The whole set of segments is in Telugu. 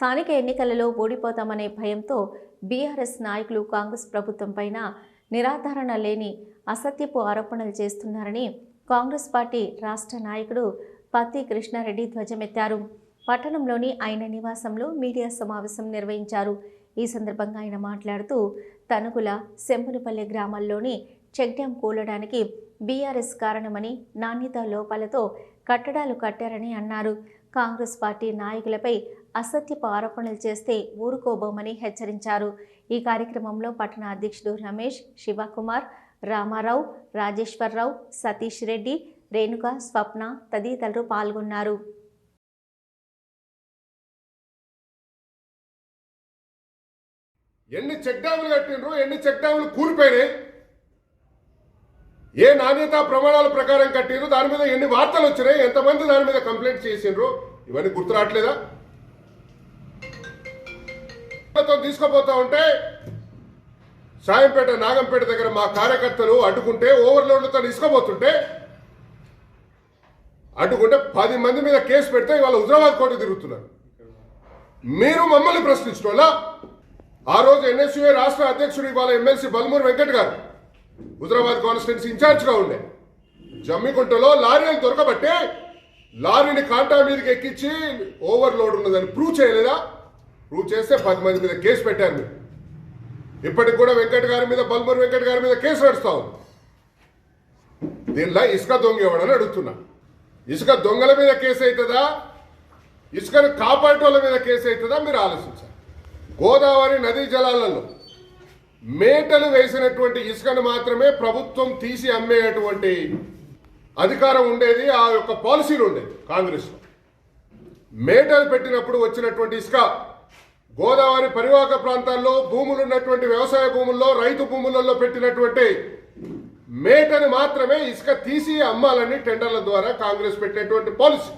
స్థానిక ఎన్నికలలో ఓడిపోతామనే భయంతో బీఆర్ఎస్ నాయకులు కాంగ్రెస్ ప్రభుత్వం పైన నిరాధారణ లేని అసత్యపు ఆరోపణలు చేస్తున్నారని కాంగ్రెస్ పార్టీ రాష్ట్ర నాయకుడు పత్తి కృష్ణారెడ్డి ధ్వజమెత్తారు. పట్టణంలోని ఆయన నివాసంలో మీడియా సమావేశం నిర్వహించారు. ఈ సందర్భంగా ఆయన మాట్లాడుతూ తణుకుల సెంపులపల్లె గ్రామాల్లోని చెక్ డ్యాం కూలడానికి బీఆర్ఎస్ కారణమని నాణ్యత లోపాలతో కట్టడాలు కట్టారని అన్నారు. కాంగ్రెస్ పార్టీ నాయకులపై అసత్యపు ఆరోపణలు చేస్తే ఊరుకోబోమని హెచ్చరించారు. ఈ కార్యక్రమంలో పట్టణ అధ్యక్షుడు రమేష్ శివకుమార్ రామారావు రాజేశ్వరరావు సతీష్ రెడ్డి రేణుక స్వప్న తదితరులు పాల్గొన్నారు. ఎన్ని చెక్ డ్యాములు కట్టినరు ఎన్ని చెక్ డ్యాములు కూలిపోయినాయి? ఏ నాణ్యతా ప్రమాణాల ప్రకారం కట్టినరు దాని మీద ఎన్ని వార్తలు వచ్చినాయి ఎంతమంది దాని మీద కంప్లైంట్ చేసిండ్రు ఇవన్నీ గుర్తు రావట్లేదా? తో తీసుకుపోతా ఉంటే సాయంపేట నాగంపేట దగ్గర మా కార్యకర్తలు అడ్డుకుంటే ఓవర్లోడ్లతో తీసుకుపోతుంటే అడ్డుకుంటే పది మంది మీద కేసు పెడితే ఇవాళ హుజరాబాద్ కోర్టు తిరుగుతున్నారు. మీరు మమ్మల్ని ప్రశ్నించడం ఆ రోజు ఎన్ఎస్యుఏ రాష్ట్ర అధ్యక్షుడు ఇవాళ ఎమ్మెల్సీ బల్మూరు వెంకట్ గారు హుజరాబాద్ కాన్స్టిట్యున్సీ ఇన్ఛార్జ్గా ఉండే. జమ్మికుంటలో లారీలు దొరకబట్టే లారీని కాంటా మీదకి ఎక్కించి ఓవర్లోడ్ ఉన్నదని ప్రూవ్ చేయలేదా? నువ్వు చేస్తే పది మంది మీద కేసు పెట్టారు మీరు ఇప్పటికి కూడా వెంకట్ గారి మీద బల్మూరు వెంకట్ గారి మీద కేసు నడుస్తా ఉంది. దీనిలో ఇసుక దొంగ ఇవ్వడని అడుగుతున్నా. ఇసుక దొంగల మీద కేసు అవుతుందా? ఇసుకను కాపాడేటోళ్ళ మీద కేసు అవుతుందా? మీరు ఆలోచించాలి. గోదావరి నదీ జలాలలో మేటలు వేసినటువంటి ఇసుకను మాత్రమే ప్రభుత్వం తీసి అమ్మేటువంటి అధికారం ఉండేది ఆ యొక్క పాలసీలు ఉండేది కాంగ్రెస్లో. మేటలు పెట్టినప్పుడు వచ్చినటువంటి ఇసుక గోదావరి పరివాహక ప్రాంతాల్లో భూములు ఉన్నటువంటి వ్యవసాయ భూముల్లో రైతు భూములలో పెట్టినటువంటి మేటను మాత్రమే ఇసుక తీసి అమ్మాలని టెండర్ల ద్వారా కాంగ్రెస్ పెట్టినటువంటి పాలసీ.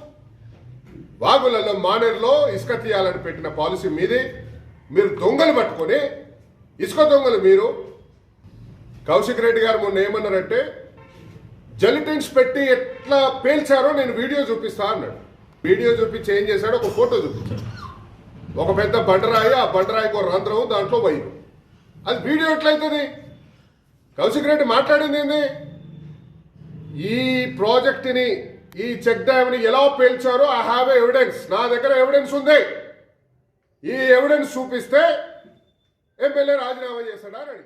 వాగులలో మానేరులో ఇసుక తీయాలని పెట్టిన పాలసీ మీది. మీరు దొంగలు పట్టుకొని ఇసుక దొంగలు మీరు. కౌశిక్ రెడ్డి గారు మొన్న ఏమన్నారంటే జెలిటిన్స్ పెట్టి ఎట్లా పేల్చారో నేను వీడియో చూపిస్తా అన్నాడు. వీడియో చూపించి ఏం చేశాడు? ఒక ఫోటో చూపించాడు. ఒక పెద్ద బండరాయి ఆ బండరాయికి ఒక రంధ్రం దాంట్లో వైరు. అది వీడియో ఎట్లయితుంది? కౌశిక్ రెడ్డి మాట్లాడింది ఏంది? ఈ ప్రాజెక్టుని ఈ చెక్ డ్యామ్ని ఎలా పేల్చారో ఐ హ్యావ్ ఎవిడెన్స్. నా దగ్గర ఎవిడెన్స్ ఉంది. ఈ ఎవిడెన్స్ చూపిస్తే ఎమ్మెల్యే రాజీనామా చేశాడా అని